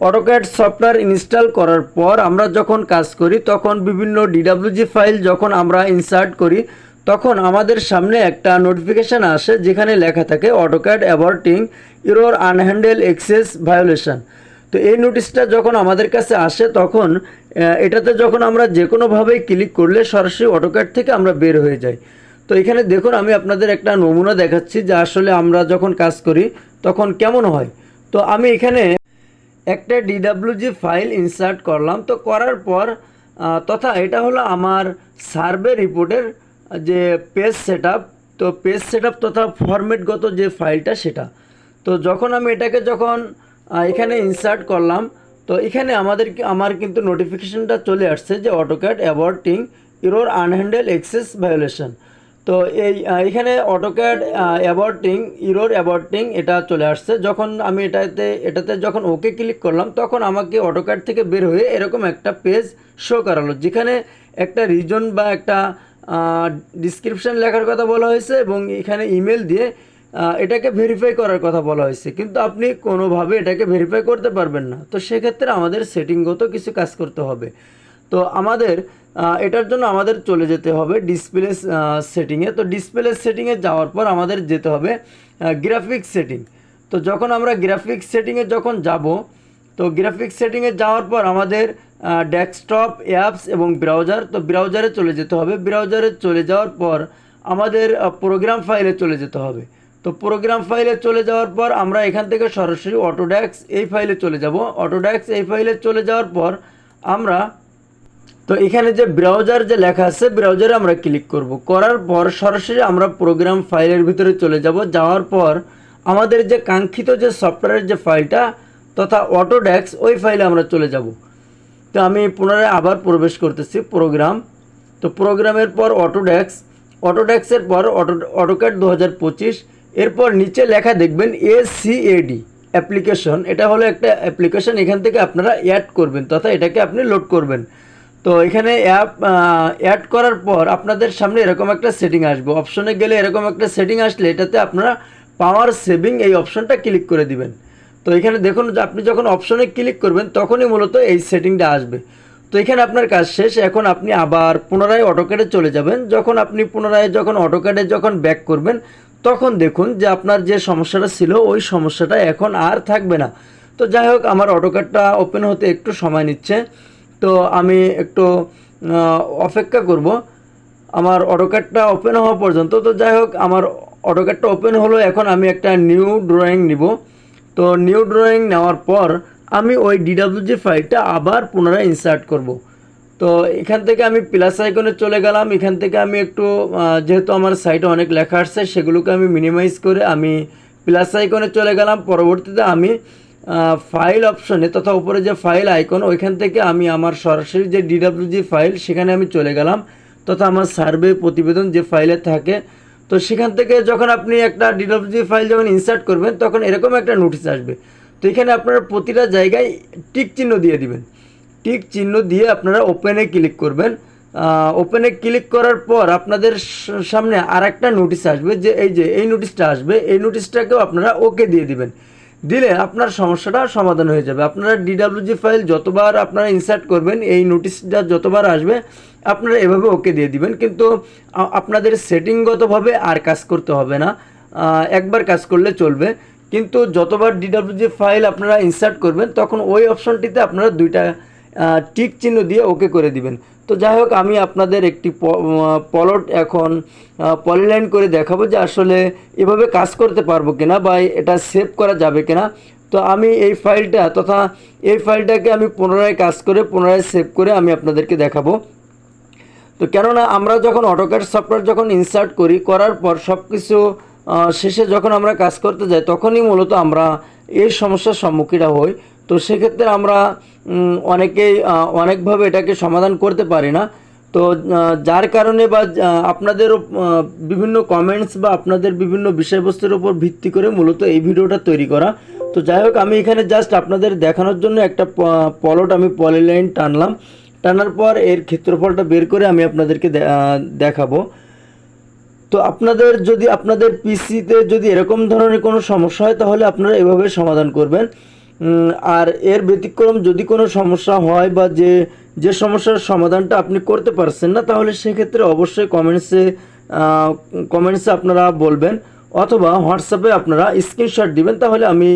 AutoCAD software install করার পর আমরা যখন কাজ করি, তখন বিভিন্ন ডিডাব্লিউজি ফাইল যখন আমরা ইনসার্ট করি, তখন আমাদের সামনে একটা নোটিফিকেশান আসে যেখানে লেখা থাকে AutoCAD aborting error unhandled access violation তো এই নোটিশটা যখন আমাদের কাছে আসে, তখন এটাতে যখন আমরা যে কোনোভাবেই ক্লিক করলে সরাসরি অটোক্যাড থেকে আমরা বের হয়ে যাই। তো এখানে দেখুন, আমি আপনাদের একটা নমুনা দেখাচ্ছি যে আসলে আমরা যখন কাজ করি, তখন কেমন হয়। তো আমি এখানে একটা ডিডাব্লিউজি ফাইল ইনসার্ট করলাম। তো করার পর তথা এটা হলো আমার সার্ভে রিপোর্টের যে পেজ সেট তো পেজ সেট তথা ফরম্যাটগত যে ফাইলটা সেটা। তো যখন আমি এটাকে যখন এখানে ইনসার্ট করলাম, তো এখানে আমাদের আমার কিন্তু নোটিফিকেশনটা চলে আসছে যে AutoCAD aborting error unhandled access violation তো এই এখানে অটোক্যাড অ্যাবর্টিং ইরোর অ্যাবর্টিং এটা চলে আসছে। যখন আমি এটাতে এটাতে যখন ওকে ক্লিক করলাম, তখন আমাকে অটোক্যাড থেকে বের হয়ে এরকম একটা পেজ শো করালো, যেখানে একটা রিজন বা একটা ডিসক্রিপশন লেখার কথা বলা হয়েছে এবং এখানে ইমেল দিয়ে এটাকে ভেরিফাই করার কথা বলা হয়েছে। কিন্তু আপনি কোনোভাবে এটাকে ভেরিফাই করতে পারবেন না। তো সেক্ষেত্রে আমাদের সেটিংগত কিছু কাজ করতে হবে। তো আমাদের এটার জন্য আমাদের চলে যেতে হবে ডিসপ্লে সেটিংয়ে তো ডিসপ্লে সেটিংয়ে যাওয়ার পর আমাদের যেতে হবে গ্রাফিক্স সেটিং তো যখন আমরা গ্রাফিক্স সেটিংয়ে যখন যাব, তো গ্রাফিক্স সেটিংয়ে যাওয়ার পর আমাদের ডেস্কটপ অ্যাপস এবং ব্রাউজার তো ব্রাউজারে চলে যেতে হবে। ব্রাউজারে চলে যাওয়ার পর আমাদের প্রোগ্রাম ফাইলে চলে যেতে হবে। তো প্রোগ্রাম ফাইলে চলে যাওয়ার পর আমরা এখান থেকে সরাসরি অটোড্যাক্স এই ফাইলে চলে যাব। অটোড্যাক্স এই ফাইলে চলে যাওয়ার পর আমরা তো এখানে যে ব্রাউজার যে লেখা আছে ব্রাউজারে আমরা ক্লিক করব। করার পর সরাসরি আমরা প্রোগ্রাম ফাইলের ভিতরে চলে যাব। যাওয়ার পর আমাদের যে কাঙ্ক্ষিত যে সফটওয়্যারের যে ফাইলটা তথা অটোড্যাক্স ওই ফাইলে আমরা চলে যাব। তো আমি পুনরায় আবার প্রবেশ করতেছি প্রোগ্রাম তো প্রোগ্রামের পর অটোড্যাক্স অটোড্যাক্সের পর অটো অটোক্যাড দু হাজার পঁচিশ, এরপর নিচে লেখা দেখবেন এ সিএডি অ্যাপ্লিকেশন এটা হলো একটা অ্যাপ্লিকেশন এখান থেকে আপনারা অ্যাড করবেন, তথা এটাকে আপনি লোড করবেন। তো এখানে অ্যাপ অ্যাড করার পর আপনাদের সামনে এরকম একটা সেটিং আসবে। অপশনে গেলে এরকম একটা সেটিং আসলে এটাতে আপনারা পাওয়ার সেভিং এই অপশনটা ক্লিক করে দিবেন। তো এখানে দেখুন আপনি যখন অপশনে ক্লিক করবেন, তখনই মূলত এই সেটিংটা আসবে। তো এখানে আপনার কাজ শেষ। এখন আপনি আবার পুনরায় অটোক্যাডে চলে যাবেন। যখন আপনি পুনরায় যখন অটোক্যাডে যখন ব্যাক করবেন, তখন দেখুন যে আপনার যে সমস্যাটা ছিল, ওই সমস্যাটা এখন আর থাকবে না। তো যাই হোক, আমার অটোক্যাডটা ওপেন হতে একটু সময় নিচ্ছে। তো আমি একটু অপেক্ষা করব। আমার অটোক্যাডটা ওপেন হওয়া পর্যন্ত। তো যাই হোক, আমার অটোক্যাডটা ওপেন হলো। এখন আমি একটা নিউ ড্রয়িং নিব। তো নিউ ড্রয়িং নেওয়ার পর আমি ওই ডিডাব্লিউজি ফাইলটা আবার পুনরায় ইনসার্ট করব। তো এখান থেকে আমি প্লাস আইকনে চলে গেলাম। এখান থেকে আমি একটু যেহেতু আমার সাইটে অনেক লেখা আসছে সেগুলোকে আমি মিনিমাইজ করে আমি প্লাস আইকনে চলে গেলাম। পরবর্তীতে আমি ফাইল অপশনে তথা উপরে যে ফাইল আইকন ওইখান থেকে আমি আমার সরাসরি যে ডিডাব্লিউজি ফাইল সেখানে আমি চলে গেলাম। তথা আমার সার্ভে প্রতিবেদন যে ফাইলে থাকে। তো সেখান থেকে যখন আপনি একটা ডিডাব্লিউজি ফাইল যখন ইনসার্ট করবেন, তখন এরকম একটা নোটিশ আসবে। তো এখানে আপনারা প্রতিটা জায়গায় টিক চিহ্ন দিয়ে দিবেন। টিক চিহ্ন দিয়ে আপনারা ওপেনে ক্লিক করবেন। ওপেনে ক্লিক করার পর আপনাদের সামনে আর একটা নোটিশ আসবে যে, এই যে, এই নোটিশটা আসবে। এই নোটিশটাকেও আপনারা ওকে দিয়ে দিবেন। দিলে আপনার সমস্যাটা সমাধান হয়ে যাবে। আপনারা ডিডাব্লিউজি ফাইল যতবার আপনারা ইনসার্ট করবেন, এই নোটিশটা যতবার আসবে, আপনারা এভাবে ওকে দিয়ে দিবেন। কিন্তু আপনাদের সেটিংগতভাবে আর কাজ করতে হবে না। একবার কাজ করলে চলবে। কিন্তু যতবার ডিডাব্লিউজি ফাইল আপনারা ইনসার্ট করবেন, তখন ওই অপশনটিতে আপনারা দুইটা টিক চিহ্ন দিয়ে ওকে করে দিবেন। তো যাই হোক, আমি আপনাদের একটি পলট এখন পলিলাইন করে দেখাবো যে আসলে এভাবে কাজ করতে পারব কিনা বা এটা সেভ করা যাবে কিনা। তো আমি এই ফাইলটা তথা এই ফাইলটাকে আমি পুনরায় কাজ করে, পুনরায় সেভ করে আমি আপনাদেরকে দেখাবো। তো কেননা আমরা যখন অটোক্যাড সফটওয়্যার যখন ইনসার্ট করি, করার পর সব কিছু শেষে যখন আমরা কাজ করতে যাই, তখনই মূলত আমরা এই সমস্যার সম্মুখীন হই। তো সেক্ষেত্রে আমরা অনেকেই আহ, অনেকভাবে এটাকে সমাধান করতে পারি না। তো যার কারণে বা আপনাদের বিভিন্ন কমেন্টস বা আপনাদের বিভিন্ন বিষয়বস্তুর উপর ভিত্তি করে মূলত এই ভিডিওটা তৈরি করা। তো যাই হোক আমি এখানে জাস্ট আপনাদের দেখানোর জন্য একটা পলট আমি পলিলাইন টানলাম। টানার পর এর ক্ষেত্রফলটা বের করে আমি আপনাদেরকে দেখাবো। তো আপনাদের যদি আপনাদের পিসিতে যদি এরকম ধরনের কোনো সমস্যা হয় তাহলে আপনারা এভাবে সমাধান করবেন। আর এর ব্যতিক্রম যদি কোনো সমস্যা হয় বা যে যে সমস্যার সমাধানটা আপনি করতে পারছেন না, তাহলে সেক্ষেত্রে অবশ্যই কমেন্টসে কমেন্টসে আপনারা বলবেন অথবা হোয়াটসঅ্যাপে আপনারা স্ক্রিনশট দিবেন, তাহলে আমি